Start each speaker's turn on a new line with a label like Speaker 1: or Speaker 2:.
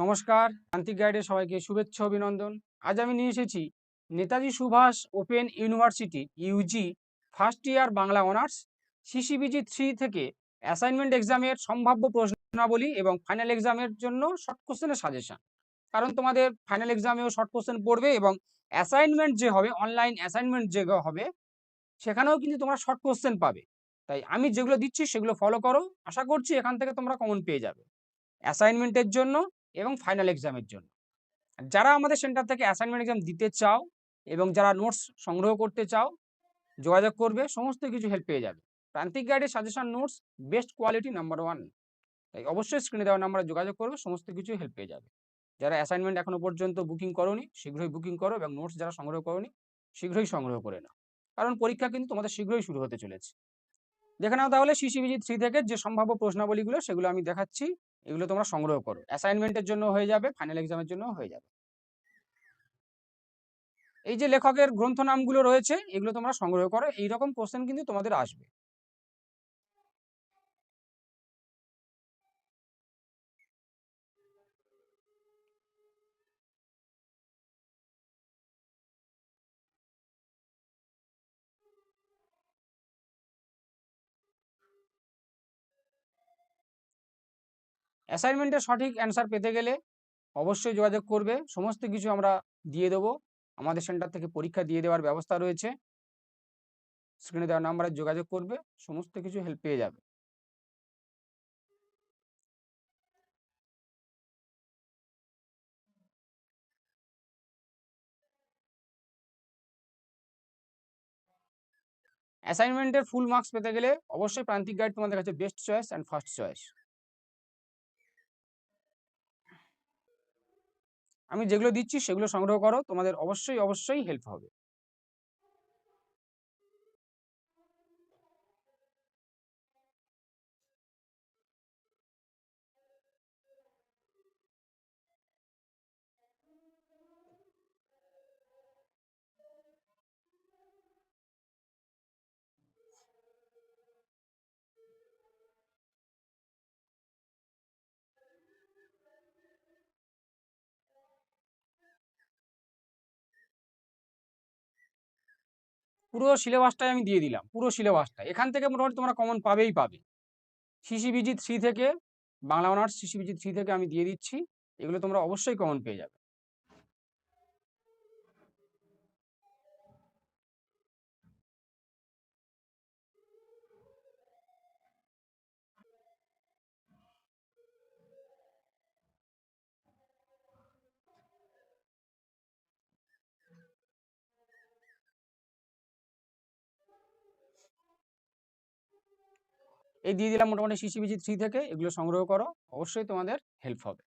Speaker 1: নমস্কার তান্ত্রিক গাইডে সবাইকে শুভেচ্ছা, অভিনন্দন। আজ আমি নিয়ে এসেছি Netaji Subhas open university UG first year Bangla honours CCBG three থেকে অ্যাসাইনমেন্ট এক্সামের সম্ভাব্য প্রশ্নাবলী এবং ফাইনাল এক্সামের জন্য শর্ট কোশ্চেনের সাজেশন। কারণ তোমাদের ফাইনাল এক্সামেও শর্ট কোশ্চেন পড়বে এবং অ্যাসাইনমেন্ট যে হবে, অনলাইন অ্যাসাইনমেন্ট যে হবে, সেখানেও কিন্তু তোমরা শর্ট কোশ্চেন পাবে। তাই আমি যেগুলো দিচ্ছি সেগুলো ফলো করো। আশা করছি এখান থেকে তোমরা কমন পেয়ে যাবে। অ্যাসাইনমেন্টের জন্য এবং ফাইনাল এক্সামের জন্য। যারা আমাদের সেন্টার থেকে অ্যাসাইনমেন্ট এক্সাম দিতে চাও এবং যারা নোটস সংগ্রহ করতে চাও, যোগাযোগ করবে, সমস্ত কিছু হেল্প পেয়ে যাবে। প্রান্তিক গাইডের suggestion notes best quality number one তাই অবশ্যই স্ক্রিনে দেওয়া নাম্বারে যোগাযোগ করবে, সমস্ত কিছু হেল্প পেয়ে যাবে। যারা অ্যাসাইনমেন্ট এখনও পর্যন্ত বুকিং করোনি, শীঘ্রই বুকিং করো এবং নোটস যারা সংগ্রহ করোনি, শীঘ্রই সংগ্রহ করে নাও। কারণ পরীক্ষা কিন্তু তোমাদের শীঘ্রই শুরু হতে চলেছে। দেখে নাও তাহলে সিসিবিজি থ্রি থেকে যে সম্ভাব্য প্রশ্নাবলীগুলো, সেগুলো আমি দেখাচ্ছি। এগুলো তোমরা সংগ্রহ করো। অ্যাসাইনমেন্টের জন্য হয়ে যাবে ফাইনাল এক্সামের জন্য হয়ে যাবে। এই যে লেখকের গ্রন্থ নামগুলো রয়েছে, এগুলো তোমরা সংগ্রহ করো। এইরকম কোশ্চেন কিন্তু তোমাদের আসবে। অ্যাসাইনমেন্টের সঠিক অ্যান্সার পেতে গেলে অবশ্যই যোগাযোগ করবে। সমস্ত কিছু আমরা দিয়ে দেবো। আমাদের সেন্টার থেকে পরীক্ষা দিয়ে দেওয়ার ব্যবস্থা রয়েছে। স্ক্রিনে দেওয়া নাম্বারে যোগাযোগ করবে। সমস্ত কিছু হেল্প পেয়ে যাবে। অ্যাসাইনমেন্টের ফুল মার্কস পেতে গেলে অবশ্যই প্রান্তিক গাইড তোমাদের কাছে best choice and first choice আমি যেগুলো দিচ্ছি সেগুলো সংগ্রহ করো তোমাদের অবশ্যই অবশ্যই হেল্প হবে। পুরো সিলেবাসটাই আমি দিয়ে দিলাম, পুরো সিলেবাসটা এখান থেকে মোটামুটি তোমরা কমন পাবেই পাবে। সিসিবিজি থ্রি থেকে, বাংলা অনার্স সিসিবিজি থ্রি থেকে আমি দিয়ে দিচ্ছি। এগুলো তোমরা অবশ্যই কমন পেয়ে যাবে। এই দিয়ে দিলাম মোটামুটি সিসিবিজি থ্রি থেকে এগুলো সংগ্রহ করো। অবশ্যই তোমাদের হেল্প হবে।